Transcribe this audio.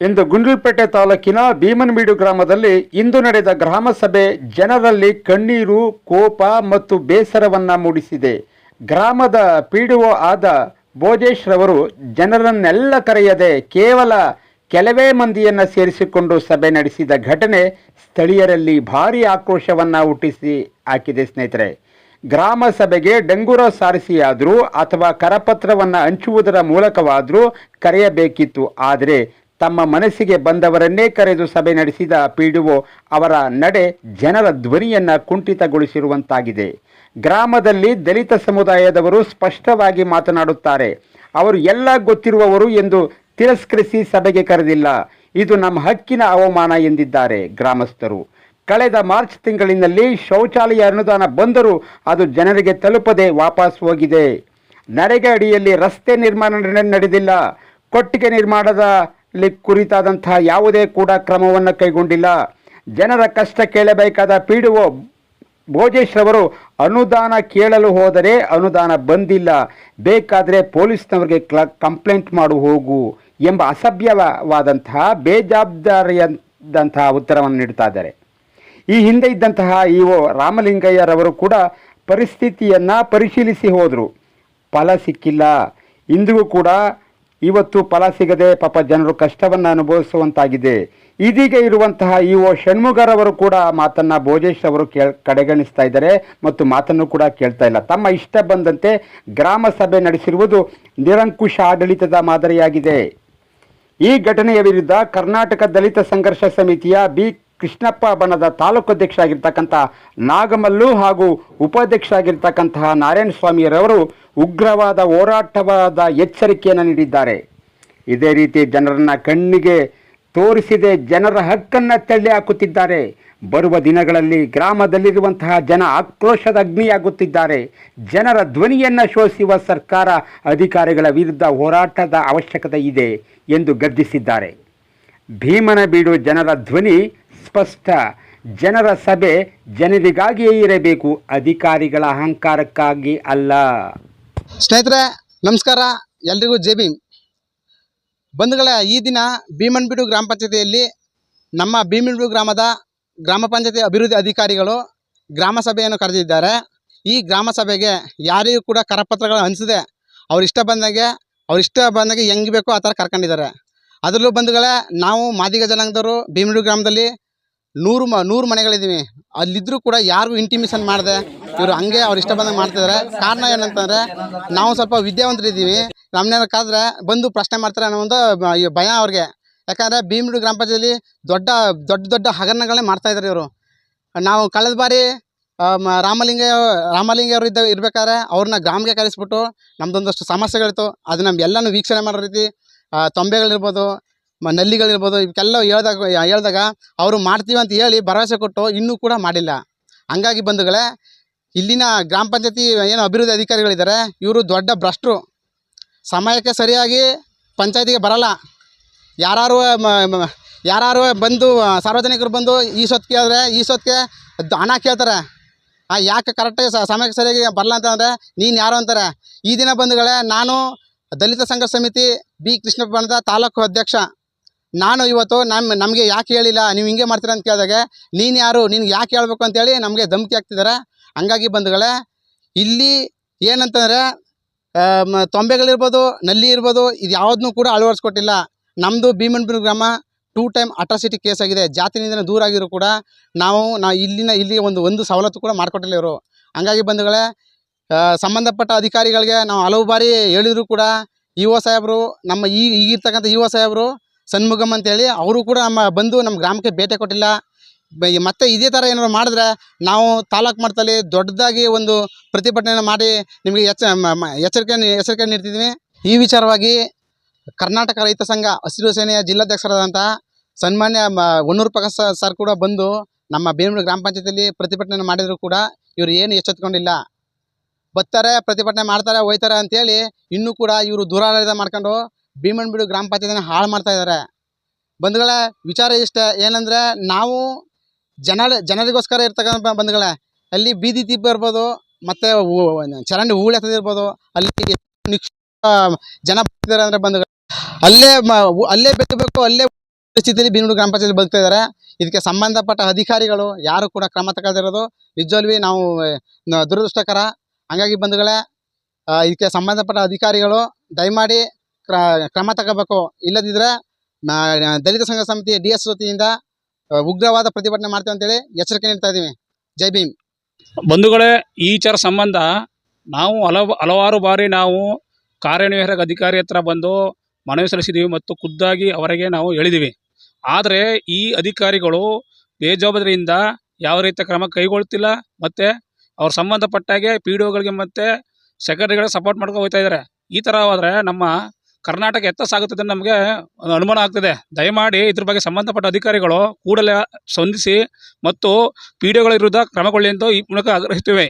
ಇಂದು ಗುಂಡ್ಲುಪೇಟೆ ತಾಲೂಕಿನ ಭೀಮನ್ಬೀಡು ಗ್ರಾಮದಲ್ಲಿ ಇಂದು ನಡೆದ ಗ್ರಾಮ ಸಭೆ ಜನರಲ್ಲಿ ಕಣ್ಣೀರು, ಕೋಪ ಮತ್ತು ಬೇಸರವನ್ನ ಮೂಡಿಸಿದೆ. ಗ್ರಾಮದ ಪಿಡಿಒ ಆದ ಭೋಜೇಶ್ ರವರು ಜನರನ್ನೆಲ್ಲ ಕರೆಯದೆ ಕೇವಲ ಕೆಲವೇ ಮಂದಿಯನ್ನು ಸೇರಿಸಿಕೊಂಡು ಸಭೆ ನಡೆಸಿದ ಘಟನೆ ಸ್ಥಳೀಯರಲ್ಲಿ ಭಾರಿ ಆಕ್ರೋಶವನ್ನು ಹುಟ್ಟಿಸಿ ಹಾಕಿದೆ ಸ್ನೇಹಿತರೆ. ಗ್ರಾಮ ಸಭೆಗೆ ಡಂಗೂರ ಸಾರಿಸಿಯಾದರೂ ಅಥವಾ ಕರಪತ್ರವನ್ನು ಹಂಚುವುದರ ಮೂಲಕವಾದರೂ ಕರೆಯಬೇಕಿತ್ತು. ಆದರೆ ತಮ್ಮ ಮನಸ್ಸಿಗೆ ಬಂದವರನ್ನೇ ಕರೆದು ಸಭೆ ನಡೆಸಿದ ಪಿಡಿಒ ಅವರ ನಡೆ ಜನರ ಧ್ವನಿಯನ್ನು ಕುಂಠಿತಗೊಳಿಸಿರುವಂತಾಗಿದೆ. ಗ್ರಾಮದಲ್ಲಿ ದಲಿತ ಸಮುದಾಯದವರು ಸ್ಪಷ್ಟವಾಗಿ ಮಾತನಾಡುತ್ತಾರೆ, ಅವರು ಎಲ್ಲ ಗೊತ್ತಿರುವವರು ಎಂದು ತಿರಸ್ಕರಿಸಿ ಸಭೆಗೆ ಕರೆದಿಲ್ಲ. ಇದು ನಮ್ಮ ಹಕ್ಕಿನ ಅವಮಾನ ಎಂದಿದ್ದಾರೆ, ಗ್ರಾಮಸ್ಥರು. ಕಳೆದ ಮಾರ್ಚ್ ತಿಂಗಳಿನಲ್ಲಿ ಶೌಚಾಲಯ ಅನುದಾನ ಬಂದರೂ ಅದು ಜನರಿಗೆ ತಲುಪದೆ ವಾಪಸ್ ಹೋಗಿದೆ. ನರೇಗಾ ಅಡಿಯಲ್ಲಿ ರಸ್ತೆ ನಿರ್ಮಾಣ ನಡೆ- ನಡೆದಿಲ್ಲ. ಕೊಟ್ಟಿಗೆ ನಿರ್ಮಾಣದಲ್ಲಿ ಕುರಿತಾದಂತಹ ಯಾವುದೇ ಕೂಡ ಕ್ರಮವನ್ನು ಕೈಗೊಂಡಿಲ್ಲ. ಜನರ ಕಷ್ಟ ಕೇಳಬೇಕಾದ ಪಿಡಿಒ ಭೋಜೇಶ್ ಭೋಜೇಶ್ರವರು ಅನುದಾನ ಕೇಳಲು ಹೋದರೆ ಅನುದಾನ ಬಂದಿಲ್ಲ. ಬೇಕಾದರೆ ಪೊಲೀಸ್ನವರಿಗೆ ಕ್ಲ, ಕಂಪ್ಲೇಂಟ್ ಮಾಡು ಹೋಗು ಎಂಬ ಅಸಭ್ಯವಾದಂತಹ ಬೇಜವಾಬ್ದಾರಿಯಾದಂತಹ ಉತ್ತರವನ್ನು ನೀಡ್ತಾ ಇದ್ದಾರೆ. ಈ ಹಿಂದೆ ಇದ್ದಂತಹ ಇ ಒ ರಾಮಲಿಂಗಯ್ಯರವರು ಕೂಡ ಪರಿಸ್ಥಿತಿಯನ್ನು ಪರಿಶೀಲಿಸಿ ಹೋದರು. ಫಲ ಸಿಕ್ಕಿಲ್ಲ. ಇಂದಿಗೂ ಕೂಡ ಇವತ್ತು ಫಲ ಸಿಗದೆ ಪಾಪ ಜನರು ಕಷ್ಟವನ್ನು ಅನುಭವಿಸುವಂತಾಗಿದೆ. ಇದೀಗ ಇರುವಂತಹ ಇ ಒ ಷಣ್ಮುಗರವರು ಕೂಡ ಮಾತನ್ನ ಭೋಜೇಶ್ ಅವರು ಕೇಳ್, ಕಡೆಗಣಿಸ್ತಾ ಇದ್ದಾರೆ ಮತ್ತು ಮಾತನ್ನು ಕೂಡ ಕೇಳ್ತಾ ಇಲ್ಲ. ತಮ್ಮ ಇಷ್ಟ ಬಂದಂತೆ ಗ್ರಾಮ ಸಭೆ ನಡೆಸಿರುವುದು ನಿರಂಕುಶ ಆಡಳಿತದ ಮಾದರಿಯಾಗಿದೆ. ಈ ಘಟನೆಯ ವಿರುದ್ಧ ಕರ್ನಾಟಕ ದಲಿತ ಸಂಘರ್ಷ ಸಮಿತಿಯ ಬಿ ಕೃಷ್ಣಪ್ಪ ಬಣದ ತಾಲೂಕು ಅಧ್ಯಕ್ಷ ಆಗಿರ್ತಕ್ಕಂಥ ನಾಗಮಲ್ಲು ಹಾಗೂ ಉಪಾಧ್ಯಕ್ಷ ಆಗಿರ್ತಕ್ಕಂತಹ ನಾರಾಯಣ ಸ್ವಾಮಿಯರವರು ಉಗ್ರವಾದ, ಹೋರಾಟವಾದ ಎಚ್ಚರಿಕೆಯನ್ನು ನೀಡಿದ್ದಾರೆ. ಇದೇ ರೀತಿ ಜನರನ್ನ ಕಣ್ಣಿಗೆ ತೋರಿಸಿದೆ, ಜನರ ಹಕ್ಕನ್ನ ತಳ್ಳಿ ಹಾಕುತ್ತಿದ್ದಾರೆ. ಬರುವ ದಿನಗಳಲ್ಲಿ ಗ್ರಾಮದಲ್ಲಿರುವಂತಹ ಜನ ಆಕ್ರೋಶದ ಅಗ್ನಿಯಾಗುತ್ತಿದ್ದಾರೆ. ಜನರ ಧ್ವನಿಯನ್ನ ಶೋಷಿಸುವ ಸರ್ಕಾರ ಅಧಿಕಾರಿಗಳ ವಿರುದ್ಧ ಹೋರಾಟದ ಅವಶ್ಯಕತೆ ಇದೆ ಎಂದು ಗರ್ಜಿಸಿದ್ದಾರೆ ಭೀಮನಬೀಡು ಜನರ ಧ್ವನಿ ಸ್ಪಷ್ಟ ಜನರ ಸಭೆ ಜನರಿಗಾಗಿಯೇ ಇರಬೇಕು, ಅಧಿಕಾರಿಗಳ ಅಹಂಕಾರಕ್ಕಾಗಿ ಅಲ್ಲ. ಸ್ನೇಹಿತರೆ, ನಮಸ್ಕಾರ. ಎಲ್ರಿಗೂ ಜೆ ಭೀಮ್. ಬಂಧುಗಳೇ, ಈ ದಿನ ಭೀಮನ್ಬಿಡು ಗ್ರಾಮ ಪಂಚಾಯತಿಯಲ್ಲಿ ನಮ್ಮ ಭೀಮನ್ಬಿಡು ಗ್ರಾಮದ ಗ್ರಾಮ ಪಂಚಾಯತಿ ಅಭಿವೃದ್ಧಿ ಅಧಿಕಾರಿಗಳು ಗ್ರಾಮ ಸಭೆಯನ್ನು ಕರೆದಿದ್ದಾರೆ. ಈ ಗ್ರಾಮ ಸಭೆಗೆ ಯಾರಿಗೂ ಕೂಡ ಕರಪತ್ರಗಳು ಹಂಚದೆ ಅವ್ರ ಇಷ್ಟ ಬಂದಾಗೆ, ಅವ್ರ ಇಷ್ಟ ಬಂದಾಗೆ ಹೆಂಗೆ ಬೇಕೋ ಆ ಥರ ಕರ್ಕೊಂಡಿದ್ದಾರೆ. ಅದರಲ್ಲೂ ಬಂಧುಗಳೇ, ನಾವು ಮಾದಿಗ ಜನಾಂಗದವರು ಭೀಮಡು ಗ್ರಾಮದಲ್ಲಿ ನೂರು ಮ ನೂರು ಮನೆಗಳಿದ್ದೀವಿ ಅಲ್ಲಿದ್ದರೂ ಕೂಡ ಯಾರಿಗೂ ಇಂಟಿಮೇಷನ್ ಮಾಡಿದೆ. ಇವರು ಹಂಗೆ ಅವ್ರು ಇಷ್ಟ ಬಂದಂಗೆ ಮಾಡ್ತಿದ್ದಾರೆ ಕಾರಣ ಏನಂತಂದರೆ, ನಾವು ಸ್ವಲ್ಪ ವಿದ್ಯಾವಂತರಿದ್ದೀವಿ ನಮ್ಮನೆ ಕಾದ್ರೆ ಬಂದು ಪ್ರಶ್ನೆ ಮಾಡ್ತಾರೆ ಅನ್ನೋ ಒಂದು ಭಯ ಅವ್ರಿಗೆ. ಯಾಕಂದರೆ ಭೀಮಡು ಗ್ರಾಮ ಪಂಚಾಯತಿಯಲ್ಲಿ ದೊಡ್ಡ ದೊಡ್ಡ ದೊಡ್ಡ ಹಗರಣಗಳನ್ನೇ ಮಾಡ್ತಾ ಇದ್ದಾರೆ ಇವರು. ನಾವು ಕಳೆದ ಬಾರಿ ರಾಮಲಿಂಗ ರಾಮಲಿಂಗ ಅವರು ಇದ್ದ, ಇರ್ಬೇಕಾದ್ರೆ ಅವ್ರನ್ನ ಗ್ರಾಮಕ್ಕೆ ಕರೆಸ್ಬಿಟ್ಟು ನಮ್ದೊಂದಷ್ಟು ಸಮಸ್ಯೆಗಳಿತ್ತು. ಅದು ನಮ್ಗೆಲ್ಲನೂ ವೀಕ್ಷಣೆ ಮಾಡೋ ರೀತಿ ತೊಂಬೆಗಳಿರ್ಬೋದು ನಲ್ಲಿಗಳಿರ್ಬೋದು ಇವಕ್ಕೆಲ್ಲ ಹೇಳ್ದಾಗ ಹೇಳ್ದಾಗ ಅವರು ಮಾಡ್ತೀವಿ ಅಂತ ಹೇಳಿ ಭರವಸೆ ಕೊಟ್ಟು ಇನ್ನೂ ಕೂಡ ಮಾಡಿಲ್ಲ. ಹಂಗಾಗಿ ಬಂಧುಗಳೇ, ಇಲ್ಲಿನ ಗ್ರಾಮ ಪಂಚಾಯತಿ ಏನು ಅಭಿವೃದ್ಧಿ ಅಧಿಕಾರಿಗಳಿದ್ದಾರೆ, ಇವರು ದೊಡ್ಡ ಭ್ರಷ್ಟರು. ಸಮಯಕ್ಕೆ ಸರಿಯಾಗಿ ಪಂಚಾಯತಿಗೆ ಬರಲ್ಲ. ಯಾರು ಯಾರು ಬಂದು, ಸಾರ್ವಜನಿಕರು ಬಂದು ಈ ಸೊತ್ತು ಕೇಳಿದ್ರೆ ಈ ಸೊತ್ತಿಗೆ ಹಣ ಕೇಳ್ತಾರೆ. ಆ, ಯಾಕೆ ಕರೆಕ್ಟಾಗಿ ಸಮಯಕ್ಕೆ ಸರಿಯಾಗಿ ಬರಲ್ಲ ಅಂತಂದರೆ, ನೀನು ಯಾರು ಅಂತಾರೆ. ಈ ದಿನ ಬಂಧುಗಳೇ, ನಾನು ದಲಿತ ಸಂಘ ಸಮಿತಿ ಬಿ ಕೃಷ್ಣಪ್ಪ ತಾಲೂಕು ಅಧ್ಯಕ್ಷ. ನಾನು ಇವತ್ತು ನಮ್ಮ, ನಮಗೆ ಯಾಕೆ ಹೇಳಿಲ್ಲ, ನೀವು ಹಿಂಗೆ ಮಾಡ್ತೀರ ಅಂತ ಕೇಳಿದಾಗ, ನೀನು ಯಾರು, ನಿನ್ಗೆ ಯಾಕೆ ಹೇಳ್ಬೇಕು ಅಂತೇಳಿ ನಮಗೆ ಧಮಕಿ ಹಾಕ್ತಿದ್ದಾರೆ. ಹಂಗಾಗಿ ಬಂಧುಗಳೇ, ಇಲ್ಲಿ ಏನಂತಂದರೆ ತೊಂಬೆಗಳಿರ್ಬೋದು, ನಲ್ಲಿ ಇರ್ಬೋದು, ಇದು ಯಾವುದನ್ನೂ ಕೂಡ ಅಳವಡಿಸ್ಕೊಟ್ಟಿಲ್ಲ. ನಮ್ಮದು ಭೀಮನ್ಪುರ ಗ್ರಾಮ ಟೂ ಟೈಮ್ ಅಟ್ರಾಸಿಟಿ ಕೇಸ್ ಆಗಿದೆ. ಜಾತಿನಿಂದ ದೂರ ಆಗಿರೋ ಕೂಡ ನಾವು ನಾವು ಇಲ್ಲಿನ, ಇಲ್ಲಿ ಒಂದು ಒಂದು ಸವಲತ್ತು ಕೂಡ ಮಾಡಿಕೊಟ್ಟಿಲ್ಲ ಇವರು. ಹಂಗಾಗಿ ಬಂಧುಗಳೇ ಸಂಬಂಧಪಟ್ಟ ಅಧಿಕಾರಿಗಳಿಗೆ ನಾವು ಹಲವು ಬಾರಿ ಹೇಳಿದ್ರು ಕೂಡ ಇ ಒ ಸಾಹೇಬರು, ನಮ್ಮ ಈ, ಈಗಿರ್ತಕ್ಕಂಥ ಇ ಒ ಸಾಹೇಬರು ಸನ್ಮುಗಮ್ ಅಂತೇಳಿ ಅವರು ಕೂಡ ನಮ್ಮ ಬಂದು ನಮ್ಮ ಗ್ರಾಮಕ್ಕೆ ಭೇಟಿ ಕೊಟ್ಟಿಲ್ಲ. ಮತ್ತೆ ಇದೇ ಥರ ಏನಾದ್ರು ಮಾಡಿದ್ರೆ ನಾವು ತಾಲೂಕು ಮಟ್ಟದಲ್ಲಿ ದೊಡ್ಡದಾಗಿ ಒಂದು ಪ್ರತಿಭಟನೆ ಮಾಡಿ ನಿಮಗೆ ಎಚ್ಚ ಎಚ್ಚರಿಕೆ ಎಚ್ಚರಿಕೆ ನೀಡ್ತಿದ್ವಿ. ಈ ವಿಚಾರವಾಗಿ ಕರ್ನಾಟಕ ರೈತ ಸಂಘ ಹಸಿರು ಸೇನೆಯ ಜಿಲ್ಲಾಧ್ಯಕ್ಷರಾದಂಥ ಸನ್ಮಾನ್ಯ ಒನ್ನೂರು ಪ್ರಕಾಶ್ ಸರ್ ಕೂಡ ಬಂದು ನಮ್ಮ ಬೇನೂರು ಗ್ರಾಮ ಪಂಚಾಯತಿಯಲ್ಲಿ ಪ್ರತಿಭಟನೆ ಮಾಡಿದರೂ ಕೂಡ ಇವರು ಏನು ಎಚ್ಚೆತ್ಕೊಂಡಿಲ್ಲ. ಬರ್ತಾರೆ, ಪ್ರತಿಭಟನೆ ಮಾಡ್ತಾರೆ, ಹೋಯ್ತಾರೆ ಅಂತೇಳಿ ಇನ್ನೂ ಕೂಡ ಇವರು ದೂರಾಡಳಿತ ಮಾಡ್ಕೊಂಡು ಭೀಮನ್ಬಿಡು ಗ್ರಾಮ ಪಂಚಾಯತಿನ ಹಾಳು ಮಾಡ್ತಾ ಇದ್ದಾರೆ. ಬಂಧುಗಳ, ವಿಚಾರ ಇಷ್ಟ. ಏನಂದರೆ, ನಾವು ಜನ, ಜನರಿಗೋಸ್ಕರ ಇರ್ತಕ್ಕಂಥ ಬಂಧುಗಳೇ, ಅಲ್ಲಿ ಬೀದಿ ದೀಪ ಇರ್ಬೋದು, ಮತ್ತು ಚರಂಡಿ ಹೂಳೆ ಇರ್ಬೋದು, ಅಲ್ಲಿ ನಿಕ್ಷ ಜನ ಬರ್ತಿದ್ದಾರೆ ಅಂದರೆ ಬಂಧುಗಳು, ಅಲ್ಲೇ ಅಲ್ಲೇ ಬೆಳಬೇಕು, ಅಲ್ಲೇ ಪರಿಸ್ಥಿತಿಯಲ್ಲಿ ಬೀನೂರು ಗ್ರಾಮ ಪಂಚಾಯತ್ ಬದುಕ್ತಾ ಇದ್ದಾರೆ. ಇದಕ್ಕೆ ಸಂಬಂಧಪಟ್ಟ ಅಧಿಕಾರಿಗಳು ಯಾರು ಕೂಡ ಕ್ರಮ ತಗೊಳ್ದಿರೋದು ನಿಜವಲ್ವಿ ನಾವು ದುರದೃಷ್ಟಕರ. ಹಂಗಾಗಿ ಬಂಧುಗಳೇ ಇದಕ್ಕೆ ಸಂಬಂಧಪಟ್ಟ ಅಧಿಕಾರಿಗಳು, ದಯಮಾಡಿ ಕ್ರಮ ತಗೋಬೇಕು. ಇಲ್ಲದಿದ್ರೆ ಮ- ದಲಿತ ಸಂಘ ಸಮಿತಿ ಡಿ ಎಸ್ ವತಿಯಿಂದ ಉಗ್ರವಾದ ಪ್ರತಿಭಟನೆ ಮಾಡ್ತೇವೆ ಅಂತೇಳಿ ಎಚ್ಚರಿಕೆ ನೀಡ್ತಾ ಇದೀವಿ ಜೈ ಭೀಮ್. ಬಂಧುಗಳೇ, ಈ ವಿಚಾರ ಸಂಬಂಧ ನಾವು ಹಲವು, ಹಲವಾರು ಬಾರಿ ನಾವು ಕಾರ್ಯನಿರ್ವಾಹಕ ಅಧಿಕಾರಿ ಹತ್ರ ಬಂದು ಮನವಿ ಸಲ್ಲಿಸಿದ್ದೀವಿ ಮತ್ತು ಖುದ್ದಾಗಿ ಅವರಿಗೆ ನಾವು ಹೇಳಿದ್ದೀವಿ ಆದರೆ ಈ ಅಧಿಕಾರಿಗಳು ಬೇಜವಾಬ್ದಾರಿಯಿಂದ ಯಾವ ರೀತಿಯ ಕ್ರಮ ಕೈಗೊಳ್ತಿಲ್ಲ ಮತ್ತು ಅವ್ರ ಸಂಬಂಧಪಟ್ಟಾಗೆ ಪಿ ಡಿ ಒಗಳಿಗೆ ಮತ್ತು ಸೆಕ್ರೆಟರಿಗಳಿಗೆ ಸಪೋರ್ಟ್ ಮಾಡ್ಕೊಂಡು ಹೋಗ್ತಾ ಇದ್ದಾರೆ ಈ ಥರ ಹೋದರೆ ನಮ್ಮ ಕರ್ನಾಟಕ ಎತ್ತ ಸಾಗುತ್ತದೆ ನಮಗೆ ಅನುಮಾನ ಆಗ್ತಿದೆ. ದಯಮಾಡಿ ಇದ್ರ ಬಗ್ಗೆ ಸಂಬಂಧಪಟ್ಟ ಅಧಿಕಾರಿಗಳು ಕೂಡಲೇ ಸ್ಪಂದಿಸಿ ಮತ್ತು ಪಿ ವಿರುದ್ಧ ಕ್ರಮಗೊಳ್ಳಿ ಎಂದು ಈ ಮೂಲಕ ಆಗ್ರಹಿಸುತ್ತೇವೆ.